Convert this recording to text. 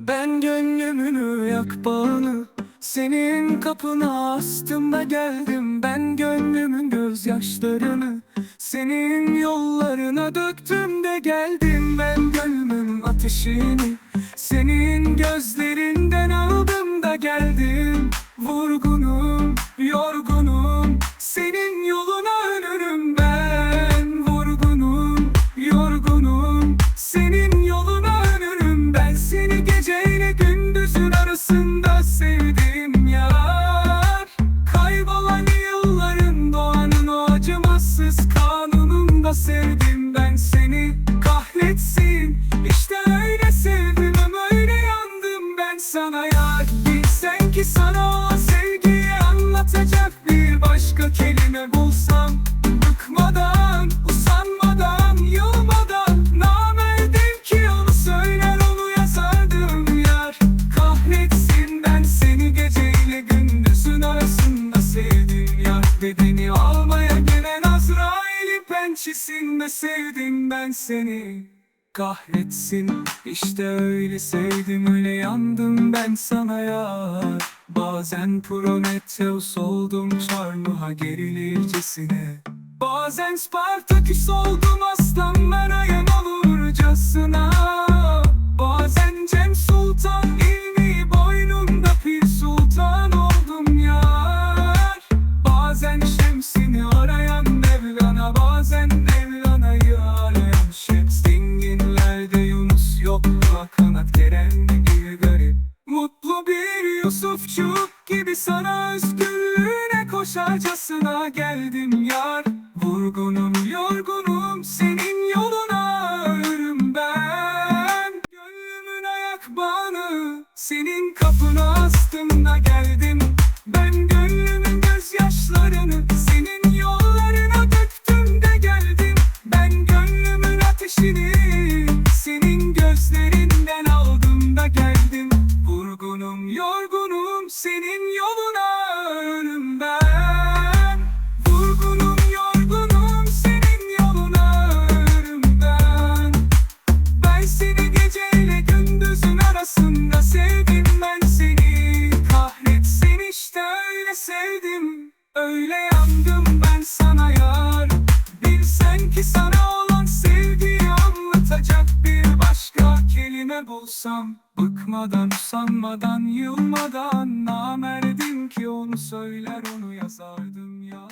Ben gönlümün yak bağını Senin kapına astım da geldim. Ben gönlümün gözyaşlarını Senin yollarına döktüm de geldim. Ben gönlümün ateşini Senin gözlerinden aldım da geldim. Vurgunum, sevdim ben seni Kahretsin. İşte öyle sevdim ama öyle yandım ben sana. Yar Bilsen ki sana o sevgiyi anlatacak bir başka kelime bulsam. Bıkmadan, usanmadan, yılmadan Namerdim ki onu söyler onu yazardım. Yar Kahretsin ben seni geceyle gündüzün arasında Pençesinde sevdim ben seni. Kahretsin işte öyle sevdim öyle yandım ben sana yar Bazen Prometheus oldum çarmıha gerilircesine Bazen Spartaküs oldum aslanlara Yusufçuk gibi sana özgürlüğüne koşarcasına geldim yar. Vurgunum yorgunum senin yoluna ölürüm ben. Gönlümün ayak bağını senin kapına astım da geldim Öyle yandım ben sana yar. Bilsen ki sana olan sevgiyi anlatacak bir başka kelime bulsam. Bıkmadan, usanmadan, yılmadan Namerdim ki onu söyler onu yazardım ya